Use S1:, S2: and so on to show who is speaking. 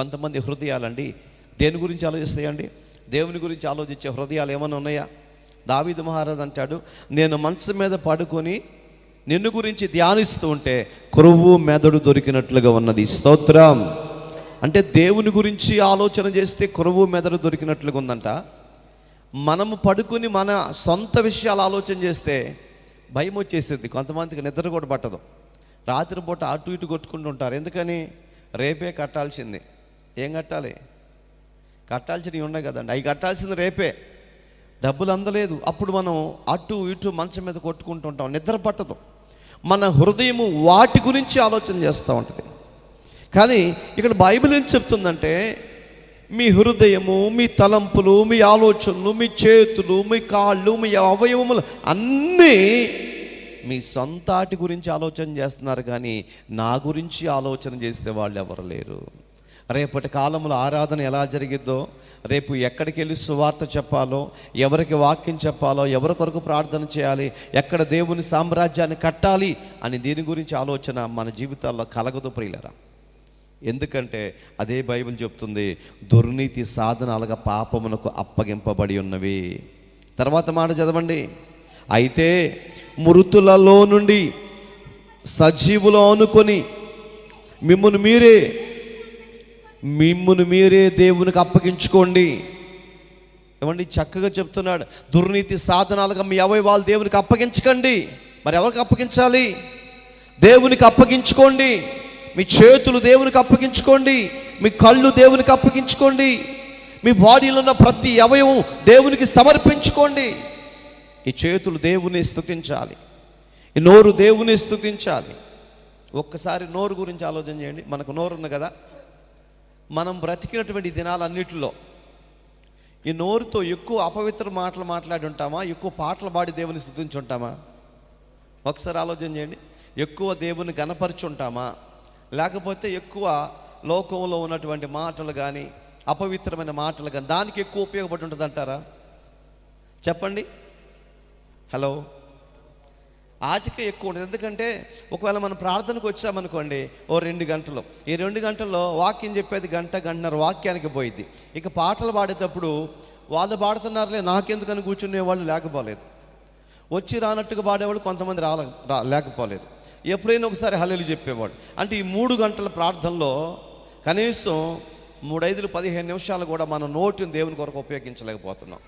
S1: కొంతమంది హృదయాలండి. దేని గురించి ఆలోచిస్తాయండి? దేవుని గురించి ఆలోచించే హృదయాలు ఏమైనా ఉన్నాయా? దావీదు మహారాజ్ అంటాడు నేను మనసు మీద పడుకొని నిన్ను గురించి ధ్యానిస్తూ ఉంటే కొరువు మెదడు దొరికినట్లుగా ఉన్నది. స్తోత్రం. అంటే దేవుని గురించి ఆలోచన చేస్తే కొరువు మెదడు దొరికినట్లుగా ఉందంట. మనము పడుకుని మన సొంత విషయాలు ఆలోచన చేస్తే భయం వచ్చేసింది. కొంతమందికి నిద్ర కూడా పట్టదు. రాత్రిపూట అటు ఇటు కొట్టుకుంటుంటారు ఎందుకని? రేపే కట్టాల్సింది. ఏం కట్టాలి? కట్టాల్సినవి ఉన్నాయి కదండి. అవి కట్టాల్సింది రేపే. డబ్బులు అందలేదు. అప్పుడు మనం అటు ఇటు మంచం మీద కొట్టుకుంటూ ఉంటాం నిద్ర పట్టదు. మన హృదయము వాటి గురించి ఆలోచన చేస్తూ ఉంటుంది. కానీ ఇక్కడ బైబిల్ ఏం చెప్తుందంటే మీ హృదయము మీ తలంపులు మీ ఆలోచనలు మీ చేతులు మీ కాళ్ళు మీ అవయవములు అన్నీ మీ సొంతాటి గురించి ఆలోచన చేస్తున్నారు కానీ నా గురించి ఆలోచన చేసే వాళ్ళు ఎవరు లేరు. రేపటి కాలంలో ఆరాధన ఎలా జరిగిద్దో రేపు ఎక్కడికి వెళ్ళి సువార్త చెప్పాలో ఎవరికి వాక్యం చెప్పాలో ఎవరి కొరకు ప్రార్థన చేయాలి ఎక్కడ దేవుని సామ్రాజ్యాన్ని కట్టాలి అని దీని గురించి ఆలోచన మన జీవితాల్లో కలగదు ప్రియులరా. ఎందుకంటే అదే బైబిల్ చెప్తుంది దుర్నీతి సాధనాలుగా పాపమునకు అప్పగింపబడి ఉన్నవి. తర్వాత మాట చదవండి. అయితే మృతులలో నుండి సజీవులు అనుకొని మిమ్మల్ని మీరే మిమ్మును మీరే దేవునికి అప్పగించుకోండి. ఏమండి? చక్కగా చెప్తున్నాడు. దుర్నీతి సాధనాలుగా మీ అవయవాలు దేవునికి అప్పగించకండి. మరి ఎవరికి అప్పగించాలి? దేవునికి అప్పగించుకోండి. మీ చేతులు దేవునికి అప్పగించుకోండి. మీ కళ్ళు దేవునికి అప్పగించుకోండి. మీ బాడీలో ఉన్న ప్రతి అవయవం దేవునికి సమర్పించుకోండి. ఈ చేతులు దేవుని స్థుతించాలి ఈ నోరు దేవుని స్థుతించాలి ఒక్కసారి నోరు గురించి ఆలోచన చేయండి. మనకు నోరు ఉంది కదా? మనం బ్రతికినటువంటి దినాలన్నిటిలో ఈ నోరుతో ఎక్కువ అపవిత్ర మాటలు మాట్లాడి ఉంటామా? ఎక్కువ పాటలు పాడి దేవుని స్థుతించి ఉంటామా? ఒకసారి ఆలోచన చేయండి. ఎక్కువ దేవుని గణపరిచి ఉంటామా? లేకపోతే ఎక్కువ లోకంలో ఉన్నటువంటి మాటలు కానీ అపవిత్రమైన మాటలు కానీ దానికి ఎక్కువ ఉపయోగపడి ఉంటుంది అంటారా చెప్పండి. హలో. ఆటిక ఎక్కువ ఉంటుంది ఎందుకంటే ఒకవేళ మనం ప్రార్థనకు వచ్చామనుకోండి ఓ రెండు గంటలు. ఈ రెండు గంటల్లో వాక్యం చెప్పేది గంట గంటన్నర వాక్యానికి పోయింది ఇక పాటలు పాడేటప్పుడు వాళ్ళు పాడుతున్నారులే నాకెందుకని కూర్చునే వాళ్ళు లేకపోలేదు. వచ్చి రానట్టుగా పాడేవాళ్ళు కొంతమంది రాల రా లేకపోలేదు. ఎప్పుడైనా ఒకసారి హల్లెలు చెప్పేవాడు. అంటే ఈ మూడు గంటల ప్రార్థనలో కనీసం మూడైదులు పదిహేను నిమిషాలు కూడా మన నోటిని దేవుని కొరకు ఉపయోగించలేకపోతున్నాం.